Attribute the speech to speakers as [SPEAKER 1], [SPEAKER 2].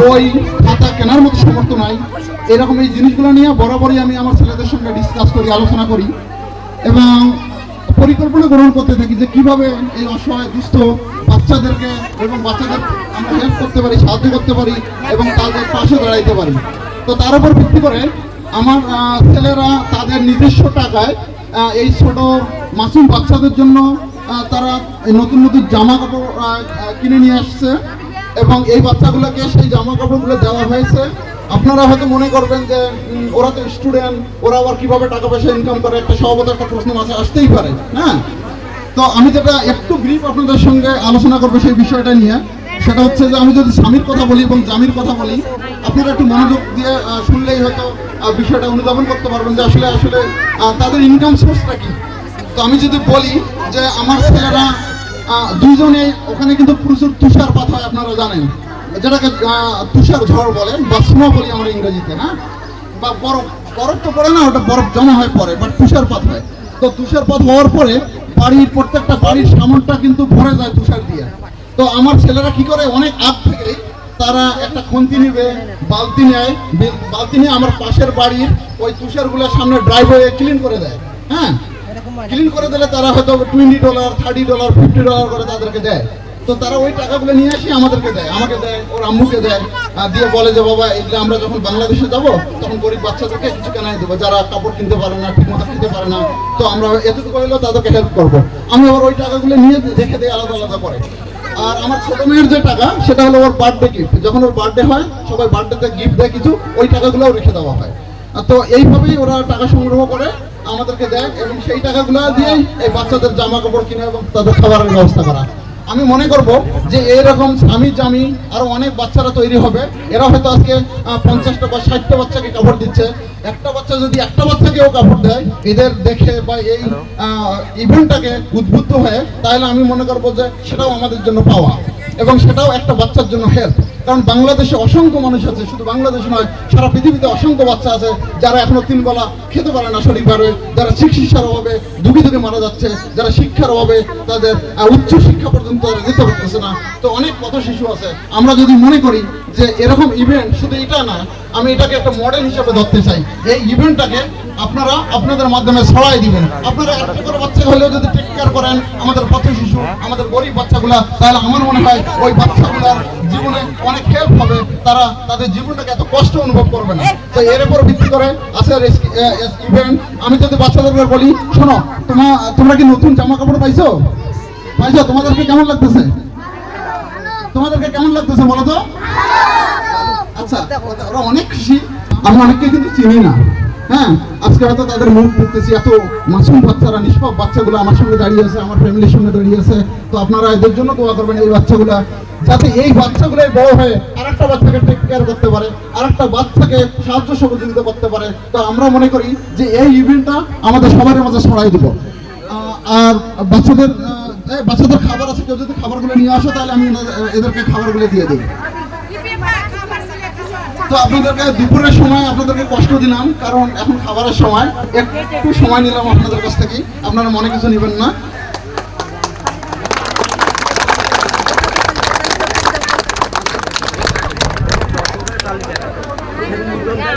[SPEAKER 1] বই, খাতা কেনার মতো সামর্থ্য নাই। এরকম এই জিনিসগুলো নিয়ে বরাবরই আমি আমার ছেলেদের সঙ্গে ডিসকাস করি, আলোচনা করি এবং পরিকল্পনা গ্রহণ করতে থাকি যে কীভাবে এই অসহায়, দুস্থ বাচ্চাদেরকে এবং বাচ্চাদের আমরা হেল্প করতে পারি, সাহায্য করতে পারি এবং তাদের পাশে দাঁড়াইতে পারি। তো তার উপর ভিত্তি করে আমার ছেলেরা তাদের নিজস্ব টাকায় এই ছোট মাসুম বাচ্চাদের জন্য তারা নতুন নতুন জামা কাপড় কিনে নিয়ে আসছে। এবং এই বাচ্চাগুলোকে সেই জামা কাপড়গুলো দেওয়া হয়েছে। আপনারা হয়তো মনে করবেন যে ওরা তো স্টুডেন্ট ওরা আবার কীভাবে টাকা পয়সা ইনকাম করে, একটা সহবত একটা প্রশ্ন মাঝে আসতেই পারে হ্যাঁ তো আমি যেটা একটু ব্রিফ আপনাদের সঙ্গে আলোচনা করব সেই বিষয়টা নিয়ে, সেটা হচ্ছে যে আমি যদি স্বামীর কথা বলি এবং জামির কথা বলি, আপনারা একটু মনোযোগ দিয়ে শুনলেই হয়তো বিষয়টা অনুধাবন করতে পারবেন যে আসলে আসলে তাদের ইনকাম সোর্সটা কি। তো আমি যদি বলি যে, আমার ছেলেরা দুইজনে ওখানে কিন্তু প্রচুর তুষারপাত হয় আপনারা জানেন। যেটাকে তুষার ঝড় বলে, বা স্নো বলি আমরা ইংরেজিতে, না? বা বরফ বরফ তো পড়ে না, ওটা বরফ জমা হয় পরে বাট তুষারপাত হয়। তো তুষারপাত হওয়ার পরে বাড়ির, প্রত্যেকটা বাড়ির সামনটা কিন্তু ভরে যায় তুষার দিয়ে। তো আমার ছেলেরা কি করে, অনেক আগ থেকে তারা একটা খন্তি নিবে, বালতি নেয় বালতি নিয়ে আমার পাশের বাড়ির ওই তুষারগুলোর সামনে ড্রাইভওয়ে ক্লিন করে দেয় হ্যাঁ? ক্লিন করে দিলে তারা হয়তো twenty dollar thirty dollar fifty dollar করে তাদেরকে দেয়। তো তারা ওই টাকাগুলো নিয়ে এসে আমাদেরকে দেয়। আমাকে দেয়, ওর আম্মুকে দেয়। দিয়ে বলে যে, বাবা, এগুলো আমরা যখন বাংলাদেশে যাব, তখন গরিব বাচ্চাদেরকে কিছু কেনাই দেবো। যারা কাপড় কিনতে পারে না ঠিক মতো খেতে পারে না, তো আমরা এতটুকু হলেও তাদেরকে হেল্প করব। আমি আবার ওই টাকাগুলো নিয়ে রেখে দিই, আলাদা আলাদা করে। আর আমার ছোট মেয়ের যে টাকা, সেটা হলো ওর বার্থডে গিফট যখন ওর বার্থডে হয়, সবাই বার্থডেতে গিফট দেয় কিছু, ওই টাকাগুলোও রেখে দেওয়া হয়। তো এইভাবেই ওরা টাকা সংগ্রহ করে আমাদেরকে দেয় এবং সেই টাকাগুলো দিয়েই এই বাচ্চাদের জামা কাপড় কিনে এবং তাদের খাবারের ব্যবস্থা করা। আমি মনে করব যে এরকম স্বামী জামি আরও অনেক বাচ্চারা তৈরি হবে। এরা হয়তো আজকে পঞ্চাশটা বা ষাটটা বাচ্চাকে কাপড় দিচ্ছে। একটা বাচ্চা যদি একটা বাচ্চাকেও কাপড় দেয় এদের দেখে বা এই ইভেন্টটাকে উদ্বুদ্ধ হয়ে তাহলে আমি মনে করব যে সেটাও আমাদের জন্য পাওয়া এবং সেটাও একটা বাচ্চার জন্য হেল্প কারণ বাংলাদেশে অসংখ্য মানুষ আছে, শুধু বাংলাদেশ নয়, সারা পৃথিবীতে অসংখ্য বাচ্চা আছে যারা এখনও তিন বেলা খেতে পারে না সঠিকভাবে যারা চিকিৎসার অভাবে ধুকে ধুকে মারা যাচ্ছে, যারা শিক্ষার অভাবে তাদের উচ্চ শিক্ষা পর্যন্ত তারা যেতে পারতেছে না। তো অনেক পথ শিশু আছে। আমরা যদি মনে করি যে এরকম ইভেন্ট শুধু এটা না, আমি এটাকে একটা মডেল হিসেবে ধরতে চাই। এই ইভেন্টটাকে আপনারা আপনাদের মাধ্যমে ছড়াই দিবেন। আপনারা একটা করে বাচ্চা হলেও যদি টেক কেয়ার করেন, আমাদের পথ শিশু, আমাদের গরিব বাচ্চাগুলা, তাহলে আমার মনে হয় ওই বাচ্চাগুলার জীবনে অনেক হেল্প হবে, তারা তাদের জীবনটাকে এত কষ্ট অনুভব করবে না। তো এর উপর ভিত্তি করে আছে ইভেন্ট আমি যদি বাচ্চাদেরকে বলি, শোনো তোমার তোমরা কি নতুন জামা কাপড় পাইছো? পাইছো? তোমাদেরকে কেমন লাগতেছে? তোমাদেরকে কেমন লাগতেছে বলো তো? আচ্ছা ওরা অনেক খুশি। আমি অনেককে কিন্তু চিনি না। হ্যাঁ আজকে হয়তো তাদের মুখ এত মাসুম বাচ্চারা, নিষ্পাপ বাচ্চাগুলো আমার সঙ্গে দাঁড়িয়ে আছে, আমার ফ্যামিলির সঙ্গে দাঁড়িয়ে আছে। তো আপনারা এদের জন্য করবেন এই বাচ্চাগুলা, যাতে এই বাচ্চাগুলো বড় হয়ে আরেকটা বাচ্চাকে টেক কেয়ার করতে পারে বাচ্চাকে সাহায্য সহযোগিতা করতে পারে। তো আমরা মনে করি যে এই ইভেন্টটা আমাদের সবার মাঝে ছড়াই দিব। আর বাচ্চাদের বাচ্চাদের খাবার আছে, কেউ যদি খাবারগুলো নিয়ে আসে, তাহলে আমি এদেরকে খাবারগুলো দিয়ে দিই তো আপনাদেরকে দুপুরের সময় আপনাদেরকে কষ্ট দিলাম, কারণ এখন খাবারের সময়। একটু সময় নিলাম আপনাদের কাছ থেকে। আপনারা মনে কিছু নেবেন না।